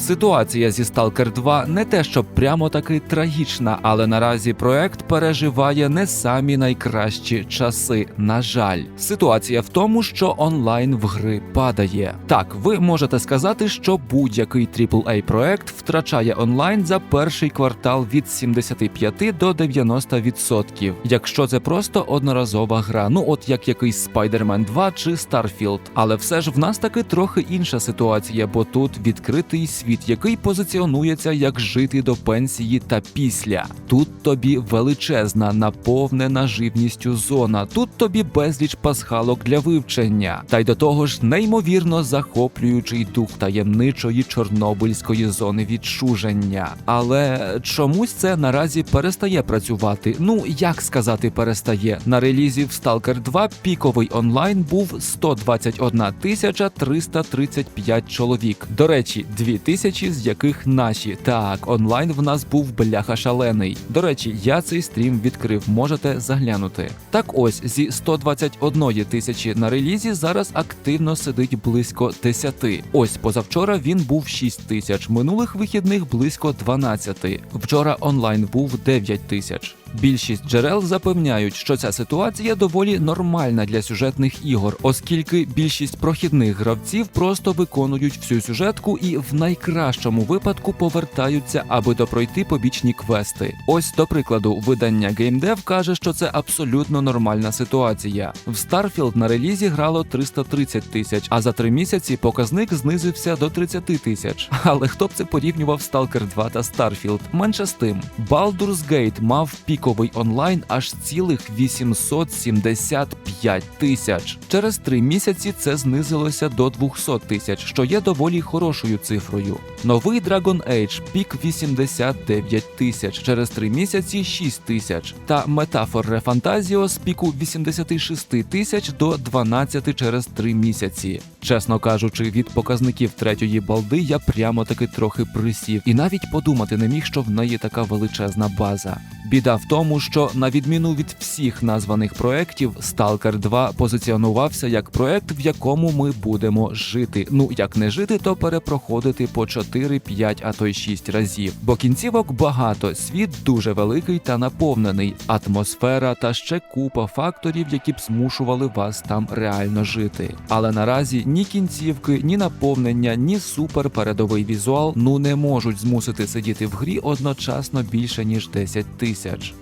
Ситуація зі Stalker 2 не те, щоб прямо таки трагічна, але наразі проект переживає не самі найкращі часи. На жаль, ситуація в тому, що онлайн в гри падає. Так, ви можете сказати, що будь-який aaa проект втрачає онлайн за перший квартал від 75 до 90%, якщо це просто одноразова гра, ну от як якийсь Spider-Man 2 чи Starfield. Але все ж в нас таки трохи інша ситуація, бо тут відкритий світ, який позиціонується як жити до пенсії та після. Тут тобі величезна, наповнена живністю зона. Тут тобі безліч пасхалок для вивчення, та й до того ж неймовірно захоплюючий дух таємничої чорнобильської зони відчуження. Але чомусь це наразі перестає працювати. Ну як сказати, перестає на релізі в Stalker 2 піковий онлайн був 121 тисяча 335 чоловік. До речі, 2 тисячі з яких наші. Так, онлайн в нас був бляха шалений. До речі, я цей стрім відкрив, можете заглянути. Так ось зі 121 тисячі на релізі зараз активно сидить близько 10. Ось позавчора він був 6 тисяч, минулих вихідних близько 12. Вчора онлайн був 9 тисяч. Більшість джерел запевняють, що ця ситуація доволі нормальна для сюжетних ігор, оскільки більшість прохідних гравців просто виконують всю сюжетку і в найкращому випадку повертаються, аби допройти побічні квести. Ось до прикладу, видання GameDev каже, що це абсолютно нормальна ситуація. В Starfield на релізі грало 330 тисяч, а за три місяці показник знизився до 30 тисяч. Але хто б це порівнював Stalker 2 та Starfield? Менше з тим, Baldur's Gate мав піковий онлайн аж цілих 875 тисяч. Через три місяці це знизилося до 200 тисяч, що є доволі хорошою цифрою. Новий Dragon Age пік 89 тисяч, через три місяці 6 тисяч. Та Metaphor Refantasio з піку 86 тисяч до 12 через три місяці. Чесно кажучи, від показників третьої балди я прямо таки трохи присів, і навіть подумати не міг, що в неї така величезна база. Біда в тому, що на відміну від всіх названих проєктів, Stalker 2 позиціонувався як проект, в якому ми будемо жити. Ну як не жити, то перепроходити по 4, 5, а то й 6 разів. Бо кінцівок багато, світ дуже великий та наповнений, атмосфера та ще купа факторів, які б змушували вас там реально жити. Але наразі ні кінцівки, ні наповнення, ні супер передовий візуал ну не можуть змусити сидіти в грі одночасно більше ніж 10 тисяч.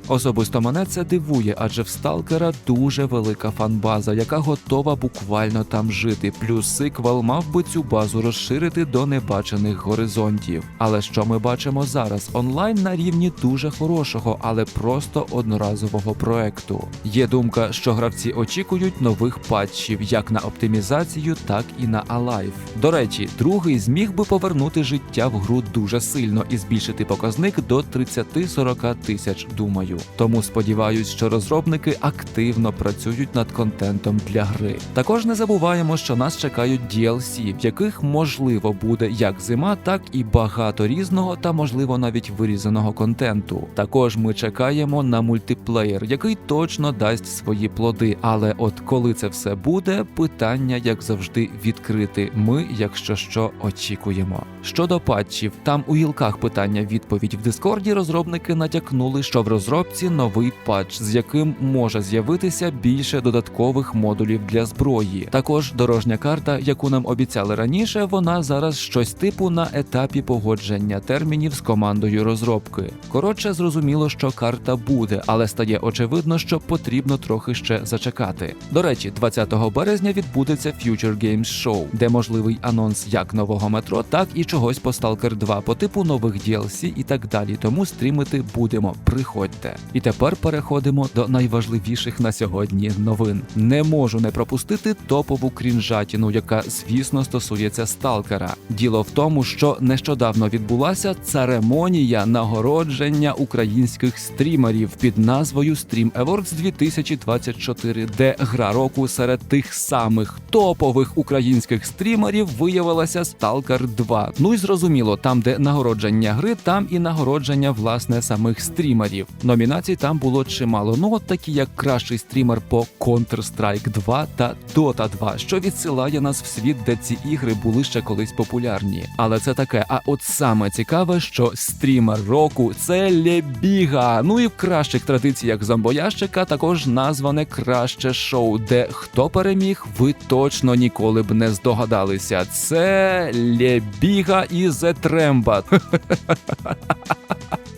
Особисто мене це дивує, адже в Сталкера дуже велика фанбаза, яка готова буквально там жити. Плюс сиквел мав би цю базу розширити до небачених горизонтів. Але що ми бачимо зараз? Онлайн на рівні дуже хорошого, але просто одноразового проекту. Є думка, що гравці очікують нових патчів як на оптимізацію, так і на Alive. До речі, другий зміг би повернути життя в гру дуже сильно і збільшити показник до 30-40 тисяч, думаю. Тому сподіваюсь, що розробники активно працюють над контентом для гри. Також не забуваємо, що нас чекають DLC, в яких можливо буде як зима, так і багато різного та можливо навіть вирізаного контенту. Також ми чекаємо на мультиплеєр, який точно дасть свої плоди. Але от коли це все буде, питання, як завжди, відкрити. Ми, якщо що, очікуємо. Щодо патчів, там у гілках питання відповідь в Дискорді розробники натякнули, що в розробці новий патч, з яким може з'явитися більше додаткових модулів для зброї. Також дорожня карта, яку нам обіцяли раніше, вона зараз щось типу на етапі погодження термінів з командою розробки. Коротше, зрозуміло, що карта буде, але стає очевидно, що потрібно трохи ще зачекати. До речі, 20 березня відбудеться Future Games Show, де можливий анонс як нового метро, так і чогось по Stalker 2 по типу нових DLC і так далі. Тому стрімити будемо. Приходьте. І тепер переходимо до найважливіших на сьогодні новин. Не можу не пропустити топову крінжатіну, яка, звісно, стосується сталкера. Діло в тому, що нещодавно відбулася церемонія нагородження українських стрімерів під назвою Stream Awards 2024, де гра року серед тих самих топових українських стрімерів виявилася Stalker 2. Ну і зрозуміло, там, де нагородження гри, там і нагородження власне самих стрімерів. Стрімерів. Номінацій там було чимало. Ну от такі як кращий стрімер по Counter-Strike 2 та Dota 2, що відсилає нас в світ, де ці ігри були ще колись популярні. Але це таке. А от саме цікаве, що стрімер року це Лебіга. Ну і в кращих традиціях зомбоящика також назване краще шоу, де хто переміг, ви точно ніколи б не здогадалися. Це Лебіга і The Tремба.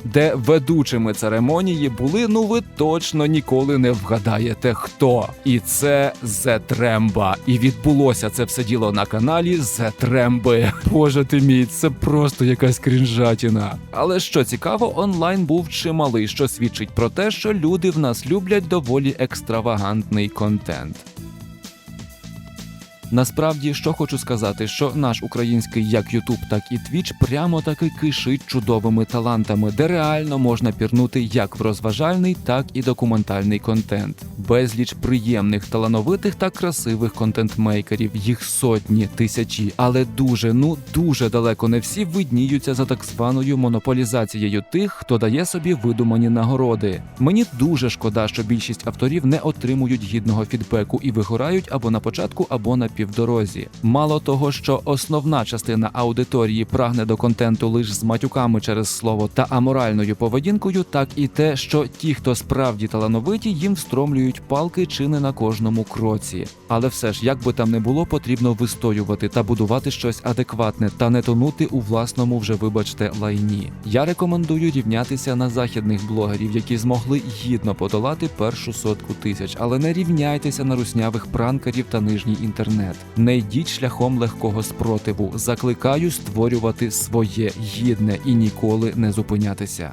Де ведучими церемонії були, ну ви точно ніколи не вгадаєте хто. І це The Тремба. І відбулося це все діло на каналі The Тремби. Боже ти мій, це просто якась крінжатіна. Але що цікаво, онлайн був чималий, що свідчить про те, що люди в нас люблять доволі екстравагантний контент. Насправді, що хочу сказати, що наш український як Ютуб, так і Твіч прямо таки кишить чудовими талантами, де реально можна пірнути як в розважальний, так і документальний контент. Безліч приємних, талановитих та красивих контентмейкерів, їх сотні, тисячі, але дуже, ну дуже далеко не всі видніються за так званою монополізацією тих, хто дає собі видумані нагороди. Мені дуже шкода, що більшість авторів не отримують гідного фідбеку і вигорають або на початку, або на півдорозі. Мало того, що основна частина аудиторії прагне до контенту лише з матюками через слово та аморальною поведінкою, так і те, що ті, хто справді талановиті, їм встромлюють палки чи не на кожному кроці. Але все ж, як би там не було, потрібно вистоювати та будувати щось адекватне та не тонути у власному вже, вибачте, лайні. Я рекомендую рівнятися на західних блогерів, які змогли гідно подолати першу сотку тисяч, але не рівняйтеся на руснявих пранкерів та нижній інтернет. Не йдіть шляхом легкого спротиву. Закликаю створювати своє гідне і ніколи не зупинятися.